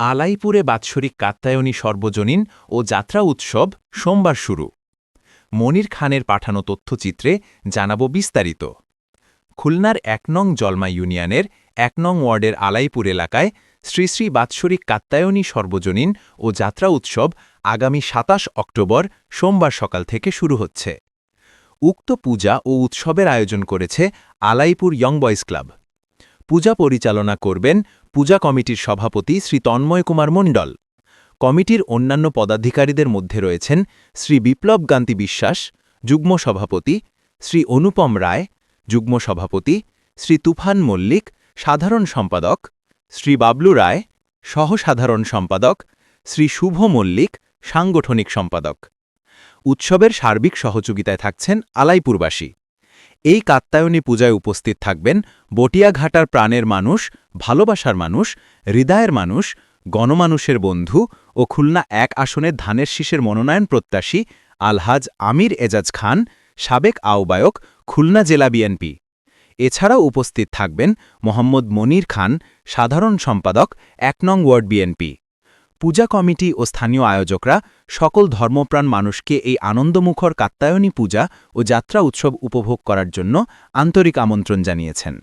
আলাইপুরে বাৎসরিক কাত্যায়নী সর্বজনীন ও যাত্রা উৎসব সোমবার শুরু। মনির খানের পাঠানো তথ্যচিত্রে জানাব বিস্তারিত। খুলনার এক নং জলমা ইউনিয়নের এক নং ওয়ার্ডের আলাইপুর এলাকায় শ্রী শ্রী বাৎসরিক কাত্যায়নী সর্বজনীন ও যাত্রা উৎসব আগামী সাতাশ অক্টোবর সোমবার সকাল থেকে শুরু হচ্ছে। উক্ত পূজা ও উৎসবের আয়োজন করেছে আলাইপুর ইয়ং বয়েজ ক্লাব। পূজা পরিচালনা করবেন পূজা কমিটির সভাপতি শ্রী তন্ময় কুমার মণ্ডল। কমিটির অন্যান্য পদাধিকারীদের মধ্যে রয়েছেন শ্রী বিপ্লব গান্তি বিশ্বাস, যুগ্ম সভাপতি, শ্রী অনুপম রায়, যুগ্ম সভাপতি, শ্রী তুফান মল্লিক, সাধারণ সম্পাদক, শ্রী বাবলু রায়, সহসাধারণ সম্পাদক, শ্রী শুভ মল্লিক, সাংগঠনিক সম্পাদক। উৎসবের সার্বিক সহযোগিতায় থাকছেন আলাইপুরবাসী। এই কাত্যায়নী পূজায় উপস্থিত থাকবেন বটিয়াঘাটার প্রাণের মানুষ, ভালোবাসার মানুষ, হৃদয়ের মানুষ, গণমানুষের বন্ধু ও খুলনা এক আসনের ধানের শীষের মনোনয়ন প্রত্যাশী আলহাজ আমির এজাজ খান, সাবেক আহ্বায়ক, খুলনা জেলা বিএনপি। এছাড়াও উপস্থিত থাকবেন মোহাম্মদ মনির খান, সাধারণ সম্পাদক, এক নং ওয়ার্ড বিএনপি। পূজা কমিটি ও স্থানীয় আয়োজকরা সকল ধর্মপ্রাণ মানুষকে এই আনন্দমুখর কাত্তায়নী পূজা ও যাত্রা উৎসব উপভোগ করার জন্য আন্তরিক আমন্ত্রণ জানিয়েছেন।